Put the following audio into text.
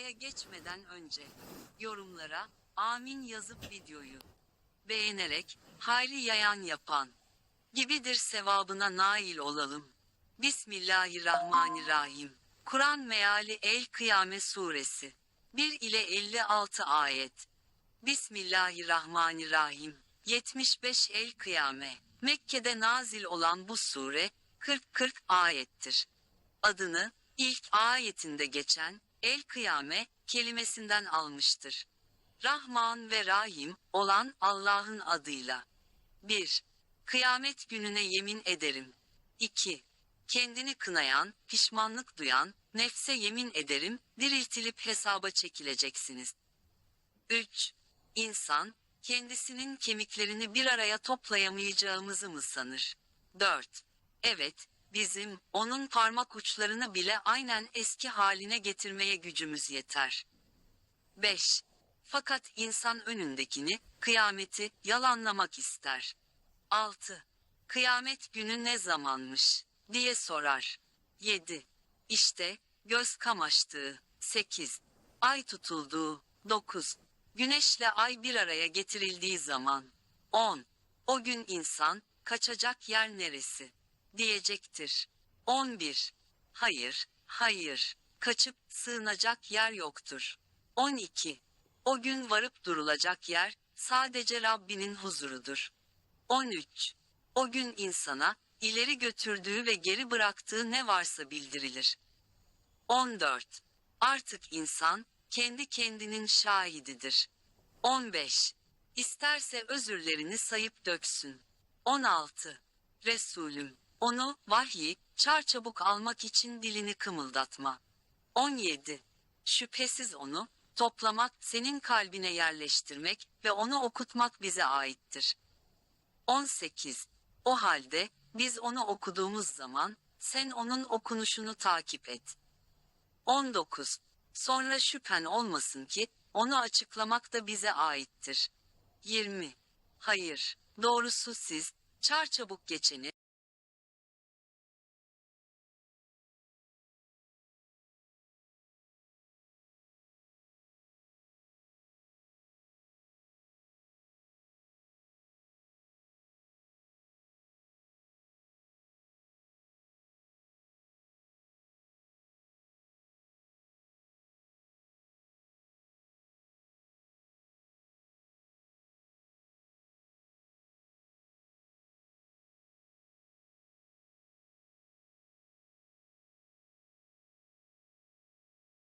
Duaya geçmeden önce yorumlara amin yazıp videoyu beğenerek hayri yayan yapan gibidir sevabına nail olalım. Bismillahirrahmanirrahim. Kur'an meali El Kıyame suresi 1 ile 56 ayet. Bismillahirrahmanirrahim. 75 El Kıyame. Mekke'de nazil olan bu sure 40-40 ayettir. Adını ilk ayetinde geçen El Kıyame kelimesinden almıştır. Rahman ve Rahim olan Allah'ın adıyla. 1. Kıyamet gününe yemin ederim. 2. Kendini kınayan, pişmanlık duyan, nefse yemin ederim, diriltilip hesaba çekileceksiniz. 3. İnsan, kendisinin kemiklerini bir araya toplayamayacağımızı mı sanır? 4. Evet, bizim, onun parmak uçlarını bile aynen eski haline getirmeye gücümüz yeter. 5. Fakat insan önündekini, kıyameti, yalanlamak ister. 6. Kıyamet günü ne zamanmış, diye sorar. 7. İşte, göz kamaştığı. 8. Ay tutulduğu. 9. Güneşle ay bir araya getirildiği zaman. 10. O gün insan, kaçacak yer neresi? Diyecektir. 11. Hayır, hayır. Kaçıp sığınacak yer yoktur. 12. O gün varıp durulacak yer, sadece Rabbinin huzurudur. 13. O gün insana, ileri götürdüğü ve geri bıraktığı ne varsa bildirilir. 14. Artık insan, kendi kendinin şahididir. 15. İsterse özürlerini sayıp döksün. 16. Resulüm, onu, vahyi, çarçabuk almak için dilini kımıldatma. 17. Şüphesiz onu, toplamak, senin kalbine yerleştirmek ve onu okutmak bize aittir. 18. O halde, biz onu okuduğumuz zaman, sen onun okunuşunu takip et. 19. Sonra şüphen olmasın ki, onu açıklamak da bize aittir. 20. Hayır, doğrusu siz, çarçabuk geçeni,